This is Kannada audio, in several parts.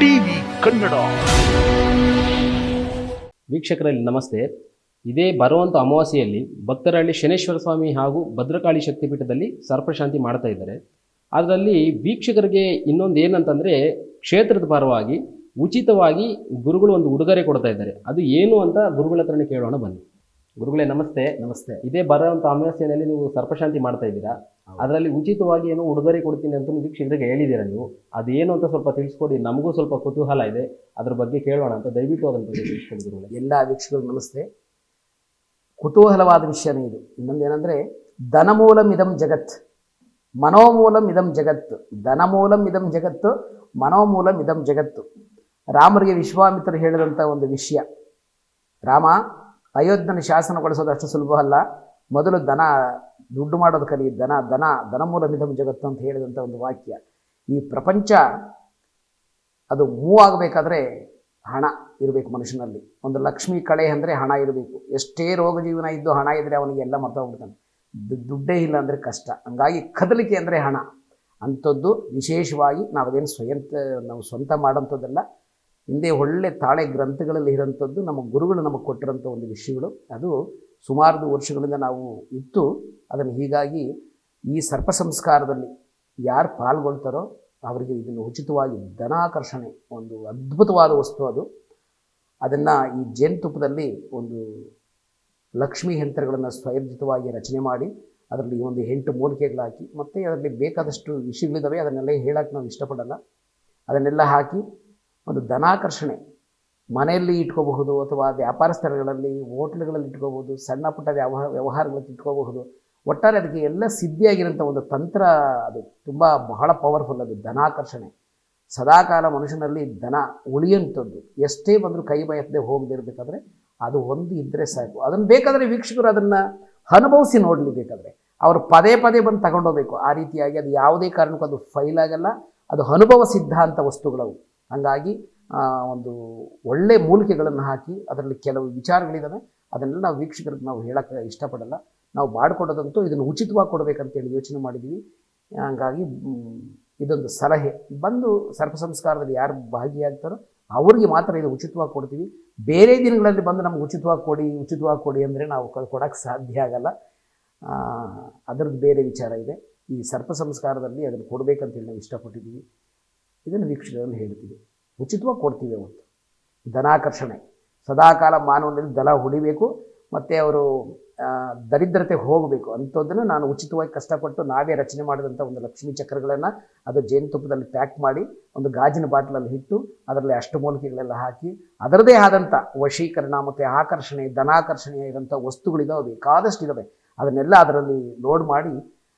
ಟಿವಿ ಕನ್ನಡ. ವೀಕ್ಷಕರಲ್ಲಿ ನಮಸ್ತೆ. ಇದೇ ಬರುವಂಥ ಅಮಾವಾಸ್ಯೆಯಲ್ಲಿ ಭಕ್ತರಹಳ್ಳಿ ಶನೇಶ್ವರ ಸ್ವಾಮಿ ಹಾಗೂ ಭದ್ರಕಾಳಿ ಶಕ್ತಿಪೀಠದಲ್ಲಿ ಸರ್ಪಶಾಂತಿ ಮಾಡ್ತಾ ಇದ್ದಾರೆ. ಅದರಲ್ಲಿ ವೀಕ್ಷಕರಿಗೆ ಇನ್ನೊಂದು ಏನಂತಂದರೆ ಕ್ಷೇತ್ರದ ಪರವಾಗಿ ಉಚಿತವಾಗಿ ಗುರುಗಳು ಒಂದು ಉಡುಗೊರೆ ಕೊಡ್ತಾ ಇದ್ದಾರೆ. ಅದು ಏನು ಅಂತ ಗುರುಗಳ ಹತ್ರನೇ ಕೇಳೋಣ ಬನ್ನಿ. ಗುರುಗಳೇ ನಮಸ್ತೆ ನಮಸ್ತೆ. ಇದೇ ಬರುವಂಥ ಅಮಾವಾಸ್ಯೆಯಲ್ಲಿ ನೀವು ಸರ್ಪಶಾಂತಿ ಮಾಡ್ತಾ ಇದ್ದೀರಾ. ಅದರಲ್ಲಿ ಉಚಿತವಾಗಿ ಏನೋ ಉಡುಗೊರೆ ಕೊಡ್ತೀನಿ ಅಂತ ವೀಕ್ಷಕರಿಗೆ ಹೇಳಿದ್ದೀರಾ ನೀವು? ಅದೇನು ಅಂತ ಸ್ವಲ್ಪ ತಿಳಿಸ್ಕೊಡಿ. ನಮಗೂ ಸ್ವಲ್ಪ ಕುತೂಹಲ ಇದೆ. ಅದ್ರ ಬಗ್ಗೆ ಕೇಳೋಣ ಅಂತ ದಯವಿಟ್ಟು ಅದರ ಬಗ್ಗೆ ತಿಳಿಸ್ಕೊಡಿ ಎಲ್ಲ ವೀಕ್ಷಕರು ನಮಸ್ತೆ. ಕುತೂಹಲವಾದ ವಿಷಯನೇ ಇದು. ಇನ್ನೊಂದೇನೆಂದರೆ ಧನಮೂಲಂ ಇದಂ ಜಗತ್. ಮನೋಮೂಲಂ ಇದಂ ಜಗತ್ತು ಧನಮೂಲಂ ಇದಂ ಜಗತ್ತು ಮನೋಮೂಲಂ ಇದಂ ಜಗತ್ತು. ರಾಮರಿಗೆ ವಿಶ್ವಾಮಿತ್ರರು ಹೇಳಿದಂಥ ಒಂದು ವಿಷಯ. ರಾಮ ಅಯೋಧ್ಯನ ಶಾಸನಗೊಳಿಸೋದು ಅಷ್ಟು ಸುಲಭ ಅಲ್ಲ ಮೊದಲು ದನ, ದುಡ್ಡು ಮಾಡೋದು ಕಲಿ, ದನ ದನ ದನ ಮೂಲ ನಿಧಮ ಜಗತ್ತು ಅಂತ ಹೇಳಿದಂಥ ಒಂದು ವಾಕ್ಯ. ಈ ಪ್ರಪಂಚ, ಅದು ಮೂವ್ ಆಗಬೇಕಾದ್ರೆ ಹಣ ಇರಬೇಕು ಮನುಷ್ಯನಲ್ಲಿ. ಒಂದು ಲಕ್ಷ್ಮಿ ಕಳೆ ಅಂದರೆ ಹಣ ಇರಬೇಕು. ಎಷ್ಟೇ ರೋಗ ಜೀವನ ಇದ್ದು ಹಣ ಇದ್ದರೆ ಅವನಿಗೆ ಎಲ್ಲ ಮರ್ತೋಗ್ಬಿಡ್ತಾನೆ ದುಡ್ಡೇ ಇಲ್ಲ ಅಂದರೆ ಕಷ್ಟ. ಹಂಗಾಗಿ ಕದಲಿಕೆ ಅಂದರೆ ಹಣ. ಅಂಥದ್ದು ವಿಶೇಷವಾಗಿ ನಾವದೇನು ಸ್ವಯಂತ, ನಾವು ಸ್ವಂತ ಮಾಡೋಂಥದ್ದಲ್ಲ ಹಿಂದೆ ಒಳ್ಳೆ ತಾಳೆ ಗ್ರಂಥಗಳಲ್ಲಿ ಇರೋಂಥದ್ದು ನಮ್ಮ ಗುರುಗಳು ನಮಗೆ ಕೊಟ್ಟಿರೋಂಥ ಒಂದು ವಿಷಯಗಳು. ಅದು ಸುಮಾರು ವರ್ಷಗಳಿಂದ ನಾವು ಇತ್ತು ಅದನ್ನು ಹೀಗಾಗಿ ಈ ಸರ್ಪ ಸಂಸ್ಕಾರದಲ್ಲಿ ಯಾರು ಪಾಲ್ಗೊಳ್ತಾರೋ ಅವರಿಗೆ ಇದನ್ನು ಉಚಿತವಾಗಿ ಧನಾಕರ್ಷಣೆ, ಒಂದು ಅದ್ಭುತವಾದ ವಸ್ತು ಅದು. ಅದನ್ನು ಈ ಜೇನುತುಪ್ಪದಲ್ಲಿ ಒಂದು ಲಕ್ಷ್ಮೀ ಯಂತ್ರಗಳನ್ನು ಸ್ವಯರ್ಜಿತವಾಗಿ ರಚನೆ ಮಾಡಿ ಅದರಲ್ಲಿ ಒಂದು ಎಂಟು ಮೂಲಿಕೆಗಳು ಹಾಕಿ ಮತ್ತು ಅದರಲ್ಲಿ ಬೇಕಾದಷ್ಟು ವಿಷಯಗಳಿದ್ದಾವೆ, ಅದನ್ನೆಲ್ಲ ಹೇಳಕ್ಕೆ ನಾವು ಇಷ್ಟಪಡಲ್ಲ. ಅದನ್ನೆಲ್ಲ ಹಾಕಿ ಒಂದು ಧನಾಕರ್ಷಣೆ. ಮನೆಯಲ್ಲಿ ಇಟ್ಕೋಬಹುದು ಅಥವಾ ವ್ಯಾಪಾರ ಸ್ಥಳಗಳಲ್ಲಿ ಹೋಟ್ಲುಗಳಲ್ಲಿ ಇಟ್ಕೋಬಹುದು, ಸಣ್ಣ ಪುಟ್ಟ ವ್ಯವಹಾರ ವ್ಯವಹಾರಗಳಲ್ಲಿ ಇಟ್ಕೋಬಹುದು. ಒಟ್ಟಾರೆ ಅದಕ್ಕೆ ಎಲ್ಲ ಸಿದ್ಧಿಯಾಗಿರೋಂಥ ಒಂದು ತಂತ್ರ ಅದು ತುಂಬ ಬಹಳ ಪವರ್ಫುಲ್ ಅದು, ಧನಾಕರ್ಷಣೆ. ಸದಾಕಾಲ ಮನುಷ್ಯನಲ್ಲಿ ಧನ ಉಳಿಯುವಂಥದ್ದು. ಎಷ್ಟೇ ಬಂದರೂ ಕೈ ಬಯಸದೆ ಹೋಗದಿರಬೇಕಾದ್ರೆ ಅದು ಒಂದು ಇದ್ದರೆ ಸಾಕು. ಅದನ್ನು ಬೇಕಾದರೆ ವೀಕ್ಷಕರು ಅದನ್ನು ಅನುಭವಿಸಿ ನೋಡಲಿ ಬೇಕಾದರೆ. ಅವರು ಪದೇ ಪದೇ ಬಂದು ತಗೊಂಡೋಗ್ಬೇಕು. ಆ ರೀತಿಯಾಗಿ ಅದು ಯಾವುದೇ ಕಾರಣಕ್ಕೂ ಅದು ಫೈಲ್ ಆಗಲ್ಲ. ಅದು ಅನುಭವ ಸಿದ್ಧಾಂತ ವಸ್ತುಗಳವು. ಹಾಗಾಗಿ ಒಂದು ಒಳ್ಳೆ ಮೂಲಿಕೆಗಳನ್ನು ಹಾಕಿ ಅದರಲ್ಲಿ ಕೆಲವು ವಿಚಾರಗಳಿದ್ದಾವೆ ಅದನ್ನೆಲ್ಲ ನಾವು ವೀಕ್ಷಕರಿಗೆ ನಾವು ಹೇಳಕ್ಕೆ ಇಷ್ಟಪಡಲ್ಲ. ನಾವು ಮಾಡಿಕೊಡೋದಂತೂ ಇದನ್ನು ಉಚಿತವಾಗಿ ಕೊಡಬೇಕಂತೇಳಿ ಯೋಚನೆ ಮಾಡಿದ್ದೀವಿ. ಹಾಗಾಗಿ ಇದೊಂದು ಸಲಹೆ. ಬಂದು ಸರ್ಪ ಸಂಸ್ಕಾರದಲ್ಲಿ ಯಾರು ಭಾಗಿಯಾಗ್ತಾರೋ ಅವ್ರಿಗೆ ಮಾತ್ರ ಇದು ಉಚಿತವಾಗಿ ಕೊಡ್ತೀವಿ. ಬೇರೆ ದಿನಗಳಲ್ಲಿ ಬಂದು ನಮ್ಗೆ ಉಚಿತವಾಗಿ ಕೊಡಿ ಉಚಿತವಾಗಿ ಕೊಡಿ ಅಂದರೆ ನಾವು ಕೊಡೋಕ್ಕೆ ಸಾಧ್ಯ ಆಗಲ್ಲ. ಅದರದ್ದು ಬೇರೆ ವಿಚಾರ ಇದೆ. ಈ ಸರ್ಪ ಸಂಸ್ಕಾರದಲ್ಲಿ ಅದನ್ನು ಕೊಡಬೇಕಂತೇಳಿ ನಾವು ಇಷ್ಟಪಟ್ಟಿದ್ದೀವಿ. ಇದನ್ನು ವೀಕ್ಷಕರಲ್ಲಿ ಹೇಳ್ತೀವಿ ಉಚಿತವಾಗಿ ಕೊಡ್ತೀವಿ ಅವತ್ತು. ಧನಾಕರ್ಷಣೆ. ಸದಾಕಾಲ ಮಾನವನಲ್ಲಿ ದಲ ಹೊಡಿಬೇಕು ಮತ್ತು ಅವರು ದರಿದ್ರತೆ ಹೋಗಬೇಕು. ಅಂಥದ್ದನ್ನು ನಾನು ಉಚಿತವಾಗಿ ಕಷ್ಟಪಟ್ಟು ನಾವೇ ರಚನೆ ಮಾಡಿದಂಥ ಒಂದು ಲಕ್ಷ್ಮಿ ಚಕ್ರಗಳನ್ನು ಅದು ಜೇನುತುಪ್ಪದಲ್ಲಿ ಪ್ಯಾಕ್ ಮಾಡಿ ಒಂದು ಗಾಜಿನ ಬಾಟ್ಲಲ್ಲಿ ಇಟ್ಟು ಅದರಲ್ಲಿ ಅಷ್ಟಮೂಲಿಕೆಗಳೆಲ್ಲ ಹಾಕಿ ಅದರದೇ ಆದಂಥ ವಶೀಕರಣ ಮತ್ತು ಆಕರ್ಷಣೆ, ಧನಾಕರ್ಷಣೆ ಇರೋಂಥ ವಸ್ತುಗಳಿದಾವೆ ಬೇಕಾದಷ್ಟು ಇದ್ದಾವೆ ಅದನ್ನೆಲ್ಲ ಅದರಲ್ಲಿ ಲೋಡ್ ಮಾಡಿ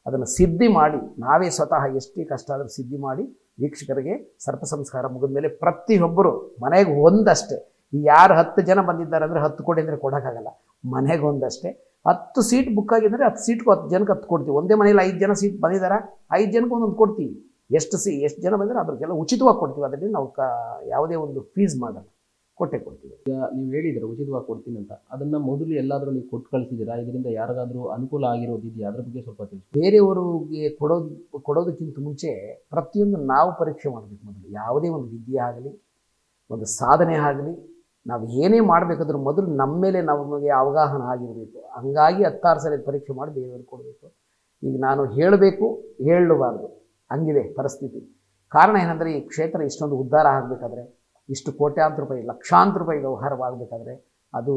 ಅದನ್ನು ಸಿದ್ಧಿ ಮಾಡಿ, ನಾವೇ ಸ್ವತಃ ಎಷ್ಟೇ ಕಷ್ಟ ಆದರೂ ಸಿದ್ಧಿ ಮಾಡಿ ವೀಕ್ಷಕರಿಗೆ ಸರ್ಪ ಸಂಸ್ಕಾರ ಮುಗಿದ ಮೇಲೆ ಪ್ರತಿಯೊಬ್ಬರು ಮನೆಗೆ ಒಂದಷ್ಟೇ. ಈ ಯಾರು ಹತ್ತು ಜನ ಬಂದಿದ್ದಾರೆ ಅಂದರೆ ಹತ್ತು ಕೋಟಿ ಅಂದರೆ ಕೊಡೋಕ್ಕಾಗಲ್ಲ. ಮನೆಗೆ ಒಂದಷ್ಟೇ. ಹತ್ತು ಸೀಟ್ ಬುಕ್ ಆಗಿದ್ದರೆ ಹತ್ತು ಸೀಟ್ಗೂ ಹತ್ತು ಜನಕ್ಕೆ ಹತ್ತು ಕೊಡ್ತೀವಿ. ಒಂದೇ ಮನೇಲಿ ಐದು ಜನ ಸೀಟ್ ಬಂದಿದ್ದಾರೆ? ಐದು ಜನಕ್ಕೆ ಒಂದೊಂದು ಕೊಡ್ತೀವಿ. ಎಷ್ಟು ಸಿ, ಎಷ್ಟು ಜನ ಬಂದರೆ ಅದ್ರಿಗೆಲ್ಲ ಉಚಿತವಾಗಿ ಕೊಡ್ತೀವಿ. ಅದರಲ್ಲಿ ನಾವು ಕ, ಯಾವುದೇ ಒಂದು ಫೀಸ್ ಮಾಡಲ್ಲ. ಕೊಟ್ಟೆ ಕೊಡ್ತೀವಿ. ಈಗ ನೀವು ಹೇಳಿದರೆ ಉಚಿತವಾಗಿ ಕೊಡ್ತೀನಿ ಅಂತ. ಅದನ್ನು ಮೊದಲು ಎಲ್ಲಾದರೂ ನೀವು ಕೊಟ್ಟು ಕಳಿಸಿದ್ದೀರಾ? ಇದರಿಂದ ಯಾರಿಗಾದರೂ ಅನುಕೂಲ ಆಗಿರೋದು ಇದೆಯಾ ಅದ್ರ ಬಗ್ಗೆ ಸ್ವಲ್ಪ ತಿಳಿಸಿ. ಬೇರೆಯವರಿಗೆ ಕೊಡೋದು ಕೊಡೋದಕ್ಕಿಂತ ಮುಂಚೆ ಪ್ರತಿಯೊಂದು ನಾವು ಪರೀಕ್ಷೆ ಮಾಡಬೇಕು ಮೊದಲು. ಯಾವುದೇ ಒಂದು ವಿದ್ಯೆ ಆಗಲಿ ಒಂದು ಸಾಧನೆ ಆಗಲಿ ನಾವು ಏನೇ ಮಾಡಬೇಕಾದ್ರೂ ಮೊದಲು ನಮ್ಮ ಮೇಲೆ ನಮಗೆ ಅವಗಾಹನ ಆಗಿರಬೇಕು. ಹಂಗಾಗಿ ಹತ್ತಾರು ಸಲ ಪರೀಕ್ಷೆ ಮಾಡಿ ಬೇರೆಯವ್ರಿಗೆ ಕೊಡಬೇಕು. ಈಗ ನಾನು ಹೇಳಬೇಕು ಹೇಳಬಾರ್ದು. ಹಂಗಿದೆ ಪರಿಸ್ಥಿತಿ. ಕಾರಣ ಏನಂದರೆ ಈ ಕ್ಷೇತ್ರ ಇಷ್ಟೊಂದು ಉದ್ಧಾರ ಆಗಬೇಕಾದ್ರೆ ಇಷ್ಟು ಕೋಟ್ಯಾಂತರ ರೂಪಾಯಿ, ಲಕ್ಷಾಂತರ ರೂಪಾಯಿ ವ್ಯವಹಾರವಾಗಬೇಕಾದ್ರೆ ಅದು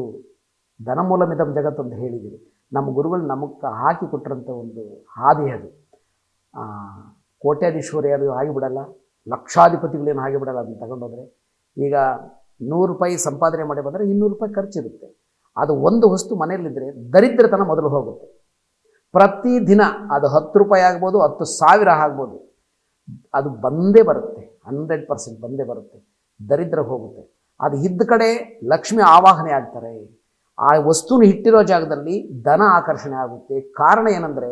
ಧನಮೂಲಮಿದಂ ಜಗತ್ತು ಅಂತ ಹೇಳಿದ್ದೀವಿ ನಮ್ಮ ಗುರುಗಳು ನಮಗೆ ಹಾಕಿ ಕೊಟ್ಟಿರೋಂಥ ಒಂದು ಹಾದಿ ಅದು. ಕೋಟ್ಯಾಧೀಶ್ವರಿ ಅದು ಆಗಿಬಿಡಲ್ಲ ಲಕ್ಷಾಧಿಪತಿಗಳೇನು ಆಗಿಬಿಡಲ್ಲ ಅದನ್ನು ತಗೊಂಡೋದ್ರೆ. ಈಗ ನೂರು ರೂಪಾಯಿ ಸಂಪಾದನೆ ಮಾಡಿ ಬಂದರೆ ಇನ್ನೂರು ರೂಪಾಯಿ ಖರ್ಚಿರುತ್ತೆ. ಅದು ಒಂದು ವಸ್ತು ಮನೆಯಲ್ಲಿದ್ದರೆ ದರಿದ್ರತನ ಮೊದಲು ಹೋಗುತ್ತೆ. ಪ್ರತಿ ದಿನ ಅದು ಹತ್ತು ರೂಪಾಯಿ ಆಗ್ಬೋದು, ಹತ್ತು ಸಾವಿರ ಆಗ್ಬೋದು. ಅದು ಬಂದೇ ಬರುತ್ತೆ, ಹಂಡ್ರೆಡ್ ಪರ್ಸೆಂಟ್ ಬಂದೇ ಬರುತ್ತೆ. ದರಿದ್ರ ಹೋಗುತ್ತೆ. ಅದು ಇದ್ದ ಕಡೆ ಲಕ್ಷ್ಮಿ ಆವಾಹನೆ ಆಗ್ತಾರೆ. ಆ ವಸ್ತುನ ಇಟ್ಟಿರೋ ಜಾಗದಲ್ಲಿ ಧನ ಆಕರ್ಷಣೆ ಆಗುತ್ತೆ. ಕಾರಣ ಏನಂದರೆ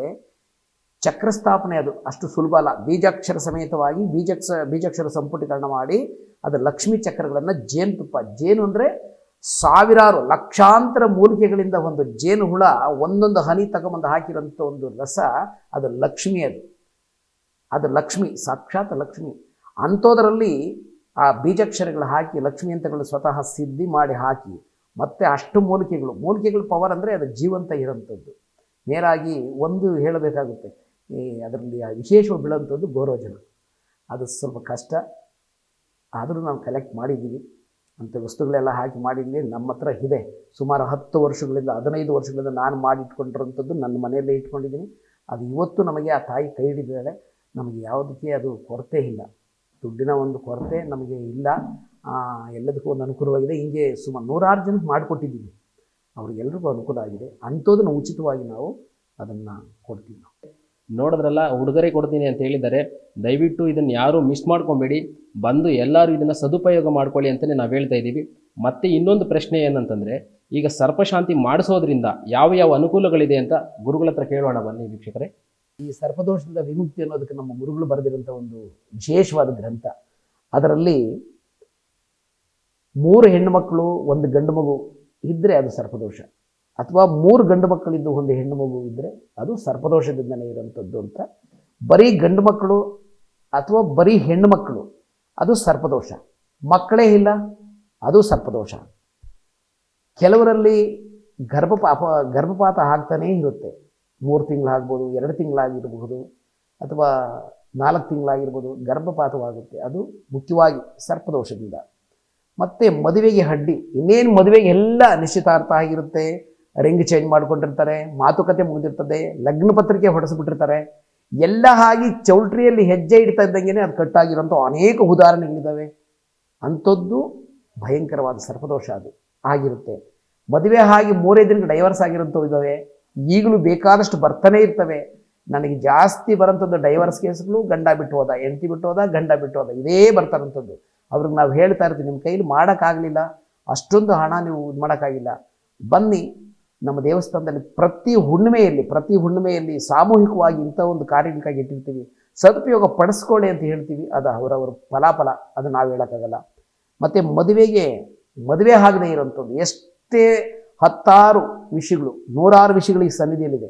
ಚಕ್ರಸ್ಥಾಪನೆ ಅದು ಅಷ್ಟು ಸುಲಭ ಅಲ್ಲ. ಬೀಜಾಕ್ಷರ ಸಮೇತವಾಗಿ ಬೀಜಕ್ಷ, ಬೀಜಾಕ್ಷರ ಸಂಪುಟೀಕರಣ ಮಾಡಿ ಅದು ಲಕ್ಷ್ಮಿ ಚಕ್ರಗಳನ್ನು ಜೇನುತುಪ್ಪ ಜೇನು ಅಂದರೆ ಸಾವಿರಾರು ಲಕ್ಷಾಂತರ ಮೂಲಿಕೆಗಳಿಂದ ಒಂದು ಜೇನು ಹುಳ ಒಂದೊಂದು ಹನಿ ತಗೊಂಬಂದು ಹಾಕಿರೋಂಥ ಒಂದು ರಸ ಅದು ಲಕ್ಷ್ಮಿ ಅದು. ಅದು ಲಕ್ಷ್ಮಿ, ಸಾಕ್ಷಾತ್ ಲಕ್ಷ್ಮಿ. ಅಂಥೋದರಲ್ಲಿ ಆ ಬೀಜಕ್ಷರಗಳು ಹಾಕಿ, ಲಕ್ಷ್ಮಿ ಸ್ವತಃ ಸಿದ್ಧಿ ಮಾಡಿ ಹಾಕಿ, ಮತ್ತೆ ಅಷ್ಟು ಮೂಲಿಕೆಗಳು. ಮೂಲಿಕೆಗಳು ಪವರ್ ಅಂದರೆ ಅದು ಜೀವಂತ ಇರೋಂಥದ್ದು ನೇರಾಗಿ ಒಂದು ಹೇಳಬೇಕಾಗುತ್ತೆ. ಈ ಅದರಲ್ಲಿ ವಿಶೇಷವಾಗಿ ಬೀಳೋಂಥದ್ದು ಗೋರೋಜನ. ಅದು ಸ್ವಲ್ಪ ಕಷ್ಟ. ಆದರೂ ನಾವು ಕಲೆಕ್ಟ್ ಮಾಡಿದ್ದೀವಿ. ಅಂಥ ವಸ್ತುಗಳೆಲ್ಲ ಹಾಕಿ ಮಾಡಿದ್ವಿ ನಮ್ಮ ಹತ್ರ ಇದೆ. ಸುಮಾರು ಹತ್ತು ವರ್ಷಗಳಿಂದ, ಹದಿನೈದು ವರ್ಷಗಳಿಂದ ನಾನು ಮಾಡಿಟ್ಕೊಂಡಿರೋಂಥದ್ದು ನನ್ನ ಮನೆಯಲ್ಲೇ ಇಟ್ಕೊಂಡಿದ್ದೀನಿ. ಅದು ಇವತ್ತು ನಮಗೆ ಆ ತಾಯಿ ಕೈ ಹಿಡಿದಿದ್ದಾಳೆ ನಮಗೆ ಯಾವುದಕ್ಕೆ ಅದು ಕೊರತೆ ಇಲ್ಲ. ದುಡ್ಡಿನ ಒಂದು ಕೊರತೆ ನಮಗೆ ಇಲ್ಲ. ಎಲ್ಲದಕ್ಕೂ ಒಂದು ಅನುಕೂಲವಾಗಿದೆ. ಹೀಗೆ ಸುಮಾರು ನೂರಾರು ಜನಕ್ಕೆ ಮಾಡಿಕೊಟ್ಟಿದ್ದೀವಿ. ಅವ್ರಿಗೆಲ್ರಿಗೂ ಅನುಕೂಲ ಆಗಿದೆ. ಅಂಥದನ್ನು ಉಚಿತವಾಗಿ ನಾವು ಅದನ್ನು ಕೊಡ್ತೀವಿ ನೋಡಿದ್ರಲ್ಲ, ಉಡುಗೊರೆ ಕೊಡ್ತೀನಿ ಅಂತ ಹೇಳಿದ್ದಾರೆ. ದಯವಿಟ್ಟು ಇದನ್ನು ಯಾರೂ ಮಿಸ್ ಮಾಡ್ಕೊಬೇಡಿ. ಬಂದು ಎಲ್ಲರೂ ಇದನ್ನು ಸದುಪಯೋಗ ಮಾಡ್ಕೊಳ್ಳಿ ಅಂತಲೇ ನಾವು ಹೇಳ್ತಾ ಇದ್ದೀವಿ. ಮತ್ತೆ ಇನ್ನೊಂದು ಪ್ರಶ್ನೆ ಏನಂತಂದರೆ, ಈಗ ಸರ್ಪಶಾಂತಿ ಮಾಡಿಸೋದ್ರಿಂದ ಯಾವ ಯಾವ ಅನುಕೂಲಗಳಿದೆ ಅಂತ ಗುರುಗಳ ಹತ್ರ ಕೇಳೋಣ ಬನ್ನಿ ವೀಕ್ಷಕರೇ. ಈ ಸರ್ಪದೋಷದಿಂದ ವಿಮುಕ್ತಿ ಅನ್ನೋದಕ್ಕೆ ನಮ್ಮ ಗುರುಗಳು ಬರೆದಿರುವಂಥ ಒಂದು ವಿಶೇಷವಾದ ಗ್ರಂಥ. ಅದರಲ್ಲಿ ಮೂರು ಹೆಣ್ಣು ಮಕ್ಕಳು, ಒಂದು ಗಂಡು ಮಗು ಇದ್ದರೆ ಅದು ಸರ್ಪದೋಷ. ಅಥವಾ ಮೂರು ಗಂಡು ಮಕ್ಕಳಿದ್ದು ಒಂದು ಹೆಣ್ಣು ಮಗು ಇದ್ದರೆ ಅದು ಸರ್ಪದೋಷದಿಂದಲೇ ಇರೋಂಥದ್ದು ಅಂತ. ಬರೀ ಗಂಡು ಮಕ್ಕಳು ಅಥವಾ ಬರೀ ಹೆಣ್ಣು ಮಕ್ಕಳು, ಅದು ಸರ್ಪದೋಷ. ಮಕ್ಕಳೇ ಇಲ್ಲ, ಅದು ಸರ್ಪದೋಷ. ಕೆಲವರಲ್ಲಿ ಗರ್ಭಪಾಪ ಗರ್ಭಪಾತ ಆಗ್ತಾನೇ ಇರುತ್ತೆ. ಮೂರು ತಿಂಗಳಾಗ್ಬೋದು, ಎರಡು ತಿಂಗಳಾಗಿರಬಹುದು, ಅಥವಾ ನಾಲ್ಕು ತಿಂಗಳಾಗಿರ್ಬೋದು, ಗರ್ಭಪಾತವಾಗುತ್ತೆ. ಅದು ಮುಖ್ಯವಾಗಿ ಸರ್ಪದೋಷದಿಂದ. ಮತ್ತು ಮದುವೆಗೆ ಹಡ್ಡಿ, ಇನ್ನೇನು ಮದುವೆಗೆ ಎಲ್ಲ ನಿಶ್ಚಿತಾರ್ಥ ಆಗಿರುತ್ತೆ. ರಿಂಗ್ ಚೇಂಜ್ ಮಾಡಿಕೊಂಡಿರ್ತಾರೆ, ಮಾತುಕತೆ ಮುಗಿದಿರ್ತದೆ, ಲಗ್ನ ಪತ್ರಿಕೆ ಹೊಡೆಸ್ಬಿಟ್ಟಿರ್ತಾರೆ. ಎಲ್ಲ ಆಗಿ ಚೌಲ್ಟ್ರಿಯಲ್ಲಿ ಹೆಜ್ಜೆ ಇಡ್ತಾ ಇದ್ದಂಗೆ ಅದು ಕಟ್ಟಾಗಿರೋಂಥ ಅನೇಕ ಉದಾಹರಣೆಗಳಿದ್ದಾವೆ. ಅಂಥದ್ದು ಭಯಂಕರವಾದ ಸರ್ಪದೋಷ ಅದು ಆಗಿರುತ್ತೆ. ಮದುವೆ ಆಗಿ ಮೂರೇ ದಿನ ಡೈವರ್ಸ್ ಆಗಿರೋಂಥವು ಇದ್ದಾವೆ. ಈಗಲೂ ಬೇಕಾದಷ್ಟು ಬರ್ತಾನೆ ಇರ್ತವೆ. ನನಗೆ ಜಾಸ್ತಿ ಬರೋಂಥದ್ದು ಡೈವರ್ಸ್ ಕೇಸ್ಗಳು ಗಂಡ ಬಿಟ್ಟು ಹೋದ, ಹೆಂಡತಿ ಬಿಟ್ಟು ಹೋದ, ಗಂಡ ಬಿಟ್ಟು ಹೋದ, ಇದೇ ಬರ್ತಾರಂಥದ್ದು. ಅವ್ರಿಗೆ ನಾವು ಹೇಳ್ತಾ ಇರ್ತೀವಿ, ನಿಮ್ಮ ಕೈಲಿ ಮಾಡೋಕ್ಕಾಗಲಿಲ್ಲ, ಅಷ್ಟೊಂದು ಹಣ ನೀವು ಇದು ಮಾಡೋಕ್ಕಾಗಿಲ್ಲ. ಬನ್ನಿ, ನಮ್ಮ ದೇವಸ್ಥಾನದಲ್ಲಿ ಪ್ರತಿ ಹುಣ್ಣಿಮೆಯಲ್ಲಿ ಪ್ರತಿ ಹುಣ್ಣಿಮೆಯಲ್ಲಿ ಸಾಮೂಹಿಕವಾಗಿ ಇಂಥ ಒಂದು ಕಾರ್ಯಕ್ಕಾಗಿ ಇಟ್ಟಿರ್ತೀವಿ. ಸದುಪಯೋಗ ಪಡಿಸ್ಕೊಳ್ಳಿ ಅಂತ ಹೇಳ್ತೀವಿ. ಅದು ಅವರವರ ಫಲಾಫಲ, ಅದು ನಾವು ಹೇಳೋಕ್ಕಾಗಲ್ಲ. ಮತ್ತು ಮದುವೆಗೆ, ಮದುವೆ ಆಗದೆ ಇರೋಂಥದ್ದು, ಎಷ್ಟೇ ಹತ್ತಾರು ವಿಷಯಗಳು, ನೂರಾರು ವಿಷಯಗಳು ಈ ಸನ್ನಿಧಿಯಲ್ಲಿದೆ.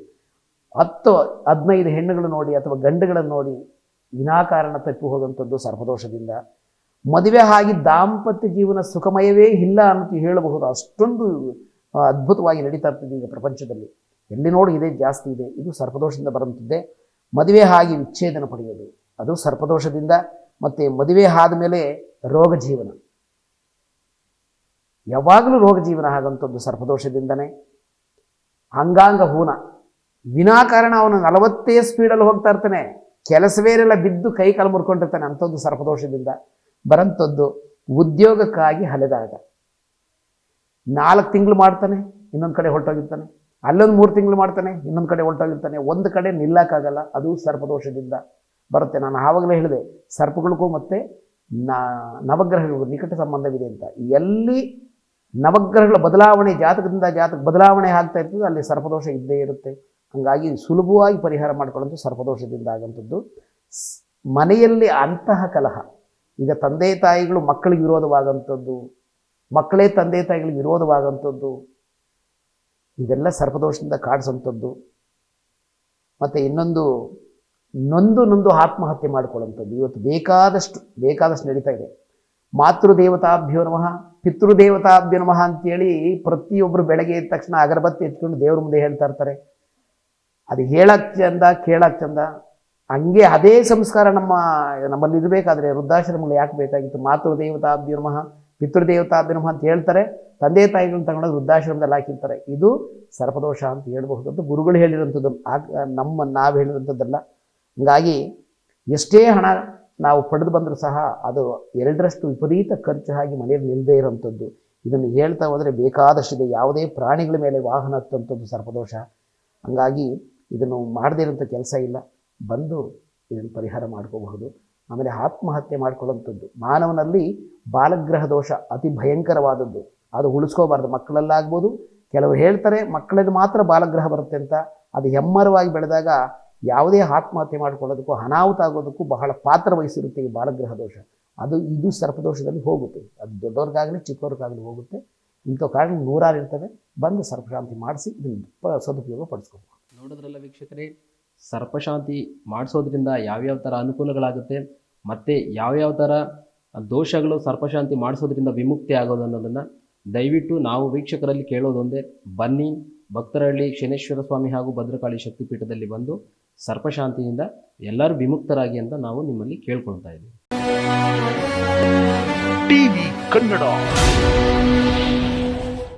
ಹತ್ತು, ಹದಿನೈದು ಹೆಣ್ಣುಗಳು ನೋಡಿ ಅಥವಾ ಗಂಡುಗಳನ್ನು ನೋಡಿ ವಿನಾಕಾರಣ ತಪ್ಪಿ ಹೋದಂಥದ್ದು ಸರ್ಪದೋಷದಿಂದ ಮದುವೆ ಆಗಿ ದಾಂಪತ್ಯ ಜೀವನ ಸುಖಮಯವೇ ಇಲ್ಲ ಅಂತ ಹೇಳಬಹುದು. ಅಷ್ಟೊಂದು ಅದ್ಭುತವಾಗಿ ನಡೀತಾ ಇರ್ತದೆ ಈಗ ಪ್ರಪಂಚದಲ್ಲಿ. ಎಲ್ಲಿ ನೋಡಿ ಇದೇ ಜಾಸ್ತಿ ಇದೆ. ಇದು ಸರ್ಪದೋಷದಿಂದ ಬರುತ್ತಿದ್ದೆ ಮದುವೆ ಆಗಿ ವಿಚ್ಛೇದನ ಪಡೆಯೋದು. ಅದು ಸರ್ಪದೋಷದಿಂದ ಮತ್ತು ಮದುವೆ ಆದಮೇಲೆ ರೋಗ ಜೀವನ. ಯಾವಾಗಲೂ ರೋಗ ಜೀವನ ಆಗೋಂಥದ್ದು ಸರ್ಪದೋಷದಿಂದನೇ. ಅಂಗಾಂಗ ಹೂನ, ವಿನಾಕಾರಣ ಅವನು ನಲವತ್ತೇ ಸ್ಪೀಡಲ್ಲಿ ಹೋಗ್ತಾ ಇರ್ತಾನೆ. ಕೆಲಸವೇರೆಲ್ಲ ಬಿದ್ದು ಕೈ ಕಾಲು ಮುರ್ಕೊಂಡಿರ್ತಾನೆ ಅಂಥದ್ದು ಸರ್ಪದೋಷದಿಂದ. ಬರಂಥದ್ದು ಉದ್ಯೋಗಕ್ಕಾಗಿ ಹಲೆದಾಗ ನಾಲ್ಕು ತಿಂಗಳು ಮಾಡ್ತಾನೆ, ಇನ್ನೊಂದು ಕಡೆ ಹೊರಟೋಗಿರ್ತಾನೆ. ಅಲ್ಲೊಂದು ಮೂರು ತಿಂಗಳು ಮಾಡ್ತಾನೆ, ಇನ್ನೊಂದು ಕಡೆ ಹೊರಟೋಗಿರ್ತಾನೆ. ಒಂದು ಕಡೆ ನಿಲ್ಲಕ್ಕಾಗಲ್ಲ, ಅದು ಸರ್ಪದೋಷದಿಂದ. ಬರುತ್ತೆ, ನಾನು ಆವಾಗಲೇ ಹೇಳಿದೆ, ಸರ್ಪಗಳಿಗೂ ಮತ್ತು ನವಗ್ರಹಗಳಿಗೂ ನಿಕಟ ಸಂಬಂಧವಿದೆ ಅಂತ. ಎಲ್ಲಿ ನವಗ್ರಹಗಳ ಬದಲಾವಣೆ ಜಾತಕದಿಂದ ಜಾತಕ ಬದಲಾವಣೆ ಆಗ್ತಾ ಇರ್ತದೆ, ಅಲ್ಲಿ ಸರ್ಪದೋಷ ಇದ್ದೇ ಇರುತ್ತೆ. ಹಾಗಾಗಿ ಸುಲಭವಾಗಿ ಪರಿಹಾರ ಮಾಡ್ಕೊಳ್ಳೋದು ಸರ್ಪದೋಷದಿಂದ ಆಗುವಂಥದ್ದು ಮನೆಯಲ್ಲಿ ಅಂತಹ ಕಲಹ. ಈಗ ತಂದೆ ತಾಯಿಗಳು ಮಕ್ಕಳಿಗೆ ವಿರೋಧವಾದಂಥದ್ದು ಮಕ್ಕಳೇ ತಂದೆ ತಾಯಿಗಳಿಗೆ ವಿರೋಧವಾದಂಥದ್ದು ಇದೆಲ್ಲ ಸರ್ಪದೋಷದಿಂದ ಕಾಡಿಸೋಂಥದ್ದು. ಮತ್ತು ಇನ್ನೊಂದು, ನೊಂದು ನೊಂದು ಆತ್ಮಹತ್ಯೆ ಮಾಡ್ಕೊಳ್ಳೋಂಥದ್ದು. ಇವತ್ತು ಬೇಕಾದಷ್ಟು ಬೇಕಾದಷ್ಟು ನಡೀತಾ ಇದೆ. ಮಾತೃದೇವತಾಭ್ಯೋ ನಮಃ, ಪಿತೃದೇವತಾಭ್ಯೋ ನಮಃ ಅಂತೇಳಿ ಪ್ರತಿಯೊಬ್ಬರು ಬೆಳಗ್ಗೆ ಎದ್ದ ತಕ್ಷಣ ಅಗರಬತ್ತಿ ಎತ್ಕೊಂಡು ದೇವ್ರ ಮುಂದೆ ಹೇಳ್ತಾ ಇರ್ತಾರೆ. ಅದು ಹೇಳಕ್ಕೆ ಚಂದ ಕೇಳಕ್ಕೆ ಚಂದ. ಹಂಗೆ ಅದೇ ಸಂಸ್ಕಾರ ನಮ್ಮ, ನಮ್ಮಲ್ಲಿ ಇರಬೇಕಾದ್ರೆ ವೃದ್ಧಾಶ್ರಮಗಳು ಯಾಕೆ ಬೇಕಾಗಿತ್ತು? ಮಾತೃದೇವತಾಭ್ಯೋ ನಮಃ, ಪಿತೃದೇವತಾಭ್ಯೋ ನಮಃ ಅಂತ ಹೇಳ್ತಾರೆ. ತಂದೆ ತಾಯಿಗಳನ್ನ ತಗೊಂಡು ವೃದ್ಧಾಶ್ರಮದಲ್ಲಿ ಹಾಕಿರ್ತಾರೆ. ಇದು ಸರ್ಪದೋಷ ಅಂತ ಹೇಳಬಹುದು ಅಂತ ಗುರುಗಳು ಹೇಳಿರೋಂಥದ್ದು ನಮ್ಮ ನಾವು ಹೇಳಿರೋಂಥದ್ದಲ್ಲ ಹಂಗಾಗಿ ಎಷ್ಟೇ ಹಣ ನಾವು ಪಡೆದು ಬಂದರೂ ಸಹ ಅದು ಎರಡರಷ್ಟು ವಿಪರೀತ ಖರ್ಚು ಆಗಿ ಮನೆಯಲ್ಲಿ ನಿಲ್ಲದೆ ಇರುವಂಥದ್ದು. ಇದನ್ನು ಹೇಳ್ತಾ ಹೋದರೆ ಬೇಕಾದಷ್ಟಿದೆ. ಯಾವುದೇ ಪ್ರಾಣಿಗಳ ಮೇಲೆ ವಾಹನ ಹತ್ತುವಂಥದ್ದು ಸರ್ಪದೋಷ. ಹಂಗಾಗಿ ಇದನ್ನು ಮಾಡದೇ ಇರೋಂಥ ಕೆಲಸ ಇಲ್ಲ. ಬಂದು ಇದನ್ನು ಪರಿಹಾರ ಮಾಡ್ಕೋಬಹುದು. ಆಮೇಲೆ ಆತ್ಮಹತ್ಯೆ ಮಾಡ್ಕೊಳ್ಳೋಂಥದ್ದು ಮಾನವನಲ್ಲಿ ಬಾಲಗ್ರಹ ದೋಷ ಅತಿ ಭಯಂಕರವಾದದ್ದು. ಅದು ಉಳಿಸ್ಕೋಬಾರ್ದು. ಮಕ್ಕಳಲ್ಲಾಗ್ಬೋದು. ಕೆಲವರು ಹೇಳ್ತಾರೆ ಮಕ್ಕಳಲ್ಲಿ ಮಾತ್ರ ಬಾಲಗ್ರಹ ಬರುತ್ತೆ ಅಂತ. ಅದು ಹೆಮ್ಮರವಾಗಿ ಬೆಳೆದಾಗ ಯಾವುದೇ ಆತ್ಮಹತ್ಯೆ ಮಾಡಿಕೊಳ್ಳೋದಕ್ಕೂ, ಅನಾಹುತ ಆಗೋದಕ್ಕೂ ಬಹಳ ಪಾತ್ರ ವಹಿಸಿರುತ್ತೆ ಈ ಬಾಲಗ್ರಹ ದೋಷ. ಅದು ಇದು ಸರ್ಪದೋಷದಲ್ಲಿ ಹೋಗುತ್ತೆ. ಅದು ದೊಡ್ಡವ್ರಿಗಾಗಲಿ, ಚಿಕ್ಕವ್ರಿಗಾಗಲಿ ಹೋಗುತ್ತೆ. ಇಂಥ ಕಾರಣ ನೂರಾರು ಇರ್ತವೆ. ಬಂದು ಸರ್ಪಶಾಂತಿ ಮಾಡಿಸಿ ಇದನ್ನು ಸದುಪಯೋಗ ಪಡಿಸ್ಕೋಬೇಕು ನೋಡಿದ್ರಲ್ಲ ವೀಕ್ಷಕರೇ, ಸರ್ಪಶಾಂತಿ ಮಾಡಿಸೋದ್ರಿಂದ ಯಾವ್ಯಾವ ಥರ ಅನುಕೂಲಗಳಾಗುತ್ತೆ, ಮತ್ತು ಯಾವ್ಯಾವ ಥರ ದೋಷಗಳು ಸರ್ಪಶಾಂತಿ ಮಾಡಿಸೋದ್ರಿಂದ ವಿಮುಕ್ತಿ ಆಗೋದು ಅನ್ನೋದನ್ನು ದಯವಿಟ್ಟು ನಾವು ವೀಕ್ಷಕರಲ್ಲಿ ಕೇಳೋದೊಂದೇ. ಬನ್ನಿ ಭಕ್ತರಹಳ್ಳಿ ಶನೇಶ್ವರ ಸ್ವಾಮಿ ಹಾಗೂ ಭದ್ರಕಾಳಿ ಶಕ್ತಿಪೀಠದಲ್ಲಿ ಬಂದು ಸರ್ಪಶಾಂತಿಯಿಂದ ಎಲ್ಲರೂ ವಿಮುಕ್ತರಾಗಿ ಅಂತ ನಾವು ನಿಮ್ಮಲ್ಲಿ ಕೇಳ್ಕೊಳ್ತಾ ಇದ್ದೀವಿ. ಟಿವಿ ಕನ್ನಡ.